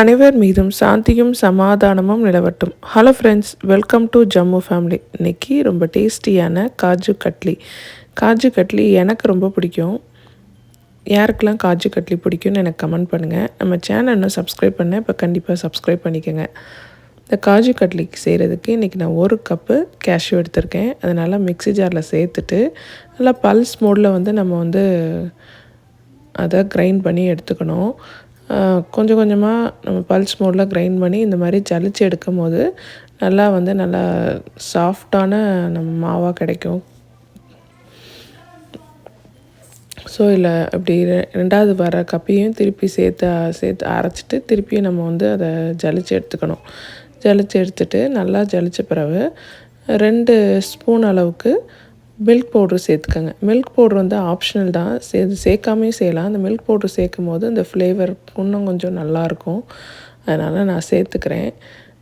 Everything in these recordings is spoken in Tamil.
அனைவர் மீதும் சாந்தியும் சமாதானமும் நிலவட்டும். Hello friends welcome to Jammu family இன்னைக்கு ரொம்ப டேஸ்டியான காஜு கட்லி. காஜு கட்லி எனக்கு ரொம்ப பிடிக்கும். யாருக்கெல்லாம் காஜு கட்லி பிடிக்கும்னு எனக்கு கமெண்ட் பண்ணுங்கள் நம்ம சேனல் இன்னும் சப்ஸ்கிரைப் பண்ணேன் இப்போ கண்டிப்பாக சப்ஸ்கிரைப் பண்ணிக்கோங்க. இந்த காஜு கட்லிக்கு செய்கிறதுக்கு இன்றைக்கி நான் ஒரு கப்பு கேஷ்யூ எடுத்திருக்கேன். அதனால் மிக்ஸி ஜாரில் சேர்த்துட்டு நல்லா பல்ஸ் மோடில் வந்து நம்ம வந்து அதை கிரைண்ட் பண்ணி எடுத்துக்கணும். கொஞ்சம் கொஞ்சமாக நம்ம பல்ஸ் மோடில் கிரைண்ட் பண்ணி இந்த மாதிரி ஜலிச்சு எடுக்கும் போது நல்லா வந்து நல்லா சாஃப்டான நம்ம மாவாக கிடைக்கும். ஸோ இல்லை அப்படி ரெ- ரெண்டாவது வர கப்பையும் திருப்பி சேர்த்து சேர்த்து அரைச்சிட்டு திருப்பியும் நம்ம வந்து அதை ஜலிச்சு எடுத்துக்கணும். ஜலிச்சு எடுத்துட்டு நல்லா ஜலிச்ச பிறகு ரெண்டு ஸ்பூன் அளவுக்கு மில்க் பவுட்ரு சேர்த்துக்கோங்க. மில்க் பவுட்ரு வந்து ஆப்ஷனல் தான். சே சேர்க்காமையும் செய்யலாம். அந்த மில்க் பவுட்ரு சேர்க்கும் போது அந்த ஃப்ளேவர் இன்னும் கொஞ்சம் நல்லாயிருக்கும். அதனால் நான் சேர்த்துக்கிறேன்.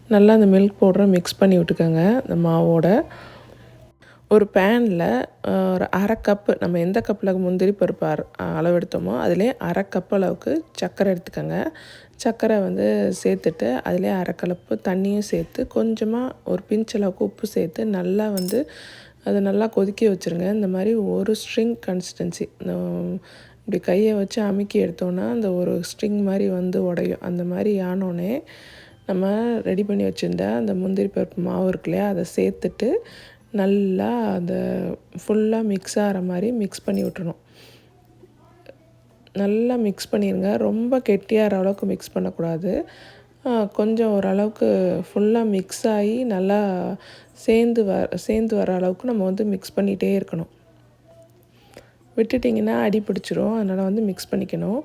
நல்லா அந்த மில்க் பவுடரை மிக்ஸ் பண்ணி விட்டுக்கோங்க. அந்த மாவோட. ஒரு பேனில் ஒரு அரை கப்பு நம்ம எந்த கப்பில் முந்திரி பருப்பு அர அளவு எடுத்தோமோ அதிலே அரை கப் அளவுக்கு சர்க்கரை எடுத்துக்கோங்க. சர்க்கரை வந்து சேர்த்துட்டு அதிலே அரை கலப்பு தண்ணியும் சேர்த்து கொஞ்சமாக ஒரு பிஞ்ச் அளவுக்கு உப்பு சேர்த்து நல்லா வந்து அதை நல்லா கொதிக்க வச்சுருங்க. இந்த மாதிரி ஒரு ஸ்ட்ரிங் கன்சிஸ்டன்சி இப்படி கையை வச்சு அமுக்கி எடுத்தோன்னா அந்த ஒரு ஸ்ட்ரிங் மாதிரி வந்து உடையும். அந்த மாதிரி ஆனோடனே நம்ம ரெடி பண்ணி வச்சுருந்த அந்த முந்திரி பருப்பு மாவு இருக்கு இல்லையா அதை சேர்த்துட்டு நல்லா அதை ஃபுல்லாக மிக்ஸ் ஆகிற மாதிரி மிக்ஸ் பண்ணி விட்டுணும் நல்லா மிக்ஸ் பண்ணிடுங்க ரொம்ப கெட்டியாகிற அளவுக்கு மிக்ஸ் பண்ணக்கூடாது. கொஞ்சம் ஓரளவுக்கு ஃபுல்லாக மிக்ஸ் ஆகி நல்லா சேர்ந்து வ சேர்ந்து வர அளவுக்கு நம்ம வந்து மிக்ஸ் பண்ணிகிட்டே இருக்கணும். விட்டுட்டிங்கன்னா அடி பிடிச்சிரும். அதனால் வந்து மிக்ஸ் பண்ணிக்கணும்.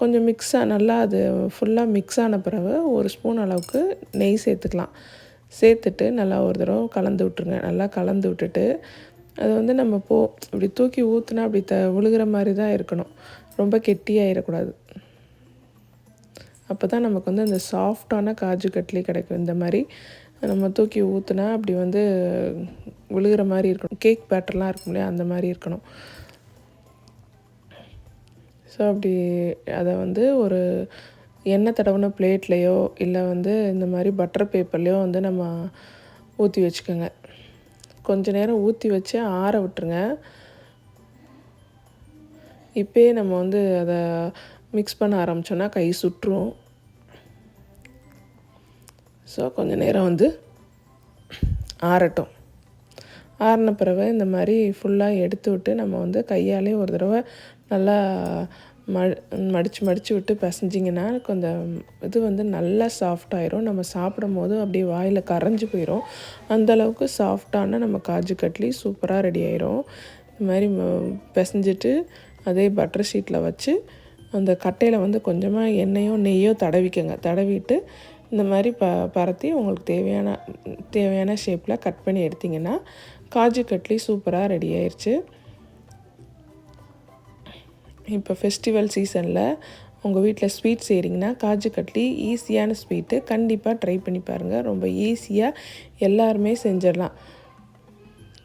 கொஞ்சம் மிக்ஸாக நல்லா அது ஃபுல்லாக மிக்ஸ் ஆன பிறகு ஒரு ஸ்பூன் அளவுக்கு நெய் சேர்த்துக்கலாம். சேர்த்துட்டு நல்லா ஒரு தடவை கலந்து விட்ருங்க நல்லா கலந்து விட்டுட்டு அது வந்து நம்ம போ இப்படி தூக்கி ஊற்றுனா அப்படி த விழுகிற மாதிரி தான் இருக்கணும். ரொம்ப கெட்டியாகிடக்கூடாது அப்போ தான் நமக்கு வந்து அந்த சாஃப்டான காஜு கட்லி கிடைக்கும். இந்த மாதிரி நம்ம தூக்கி ஊற்றுனா அப்படி வந்து விழுகிற மாதிரி இருக்கணும். கேக் பேட்டர்லாம் இருக்கும் இல்லையா? அந்த மாதிரி இருக்கணும். ஸோ அப்படி அதை வந்து ஒரு எண்ணெய் தடவின பிளேட்லேயோ இல்லை வந்து இந்த மாதிரி பட்டர் பேப்பர்லேயோ வந்து நம்ம ஊற்றி வச்சுக்கோங்க. கொஞ்ச நேரம் ஊற்றி வச்சு ஆற விட்டுருங்க. இப்போயே நம்ம வந்து அதை மிக்ஸ் பண்ண ஆரம்பித்தோன்னா கை சுற்றும். ஸோ கொஞ்சம் நேரம் வந்து ஆறட்டும். ஆறின பிறகு இந்த மாதிரி ஃபுல்லாக எடுத்து விட்டு நம்ம வந்து கையாலே ஒரு தடவை நல்லா ம மடித்து மடித்து விட்டு பிசைஞ்சிங்கன்னா கொஞ்சம் இது வந்து நல்லா சாஃப்டாயிரும் நம்ம சாப்பிடும் போது அப்படியே வாயில் கரைஞ்சி போயிடும் அந்த அளவுக்கு சாஃப்டான நம்ம காஜு கட்லி சூப்பராக ரெடி ஆயிரும். இந்த மாதிரி ம- பிசைஞ்சிட்டு அதே பட்டர் ஷீட்டில் வச்சு அந்த கட்டையில் வந்து கொஞ்சமாக எண்ணெயோ நெய்யோ தடவிக்கங்க. தடவிட்டு இந்த மாதிரி ப பரத்தி உங்களுக்கு தேவையான தேவையான ஷேப்பில் கட் பண்ணி எடுத்திங்கன்னா காஜு கட்லி சூப்பராக ரெடி ஆயிடுச்சு இப்போ ஃபெஸ்டிவல் சீசனில் உங்கள் வீட்டில் ஸ்வீட் செய்கிறீங்கன்னா காஜு கட்லி ஈஸியான ஸ்வீட்டு கண்டிப்பாக ட்ரை பண்ணி பாருங்கள் ரொம்ப ஈஸியாக எல்லாருமே செஞ்சிடலாம்.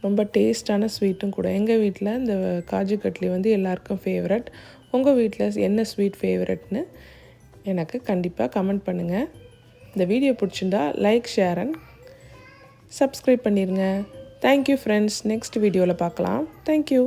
ரொம்ப டேஸ்டான ஸ்வீட்டும் கூட. எங்கள் வீட்டில் இந்த காஜு கட்லி வந்து எல்லாருக்கும் ஃபேவரட் உங்கள் வீட்டில் என்ன ஸ்வீட் ஃபேவரட்னு எனக்கு கண்டிப்பாக கமெண்ட் பண்ணுங்கள் இந்த வீடியோ பிடிச்சிருந்தா லைக் ஷேர் அண்ட் சப்ஸ்கிரைப் பண்ணிடுங்க தேங்க்யூ ஃப்ரெண்ட்ஸ் நெக்ஸ்ட் வீடியோவில் பார்க்கலாம். Thank you